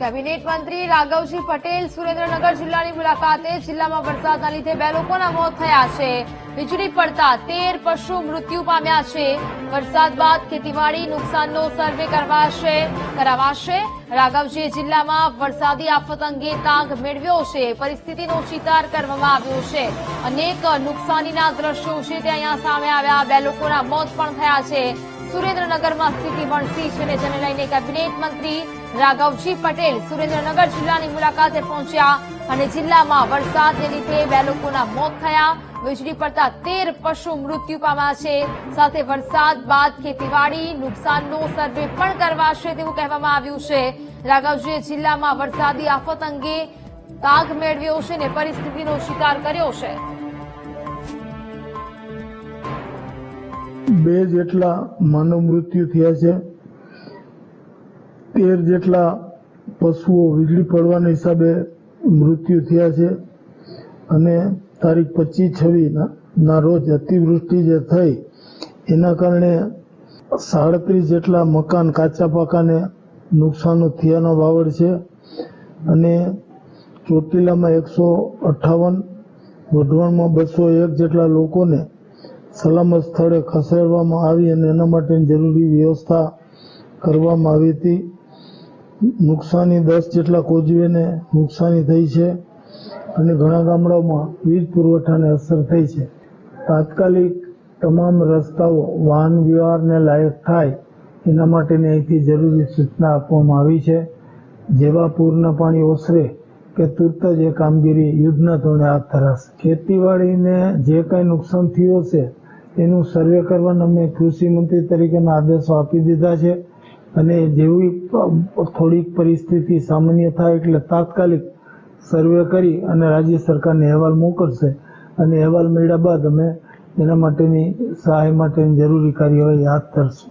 Cabinet મંત્રી રાઘવજી પટેલ સુરેન્દ્રનગર જિલ્લાની મુલાકાતે જિલ્લામાં વરસાદના લીધે બે લોકોના મોત થયા છે. વીજળી પડતા તેર પશુ મૃત્યુ પામ્યા છે. વરસાદ બાદ ખેતીવાડી નુકસાનનો સર્વે કરવાશે, કરાવાશે. રાઘવજીએ જિલ્લામાં વરસાદી આફત અંગે તાગ મેળવ્યો છે. પરિસ્થિતિનો ચિતાર કરવામાં આવ્યો છે. અનેક નુકસાનીના દ્રશ્યો છે તે અહીંયા સામે આવ્યા. બે લોકોના મોત પણ થયા છે. સુરેન્દ્રનગરમાં સ્થિતિ વણસી છે ને જેને લઈને કેબિનેટ મંત્રી રાઘવજી પટેલ સુરેન્દ્રનગર જિલ્લાની મુલાકાતે પહોંચ્યા અને જિલ્લામાં વરસાદને લીધે બે લોકોના મોત થયા. વીજળી પડતા તેર પશુ મૃત્યુ પામ્યા છે. સાથે વરસાદ બાદ ખેતીવાડી નુકસાનનો સર્વે પણ કરવાશે તેવું કહેવામાં આવ્યું છે. રાઘવજીએ જિલ્લામાં વરસાદી આફત અંગે તાગ મેળવ્યો છે અને પરિસ્થિતિનો શિકાર કર્યો છે. બે જેટલા માનવ મૃત્યુ થયા છે. તેર જેટલા પશુઓ વીજળી પડવાના હિસાબે મૃત્યુ થયા છે અને તારીખ પચીસ છવ્વીસ ના રોજ અતિવૃષ્ટિ જે થઈ, એના કારણે સાડત્રીસ જેટલા મકાન કાચા પાકાને નુકસાન થયાનો વાવડ છે અને ચોટીલામાં એકસો અઠ્ઠાવન વઢવાણમાં બસો એક જેટલા લોકોને સલામત સ્થળે ખસેડવામાં આવી અને એના માટેની જરૂરી વ્યવસ્થા કરવામાં આવી હતી. નુકસાની દસ જેટલા કોજવેને નુકસાની થઈ છે અને ઘણા ગામડાઓમાં વીજ પુરવઠાને અસર થઈ છે. તાત્કાલિક તમામ રસ્તાઓ વાહન વ્યવહારને લાયક થાય એના માટેની અહીંથી જરૂરી સૂચના આપવામાં આવી છે. જેવા પૂરના પાણી ઓસરે કે તુરત જ એ કામગીરી યુદ્ધના ધોરણે હાથ ધરાશે. ખેતીવાડીને જે કાંઈ નુકસાન થયું હશે, એનું સર્વે કરવાના અમે કૃષિ મંત્રી તરીકેના આદેશો આપી દીધા છે. અને જેવી થોડીક પરિસ્થિતિ સામાન્ય થાય એટલે તાત્કાલિક સર્વે કરી અને રાજ્ય સરકારને અહેવાલ મોકલશે. અને અહેવાલ મળ્યા બાદ અમે એના માટેની, સહાય માટેની જરૂરી કાર્યવાહી હાથ ધરશું.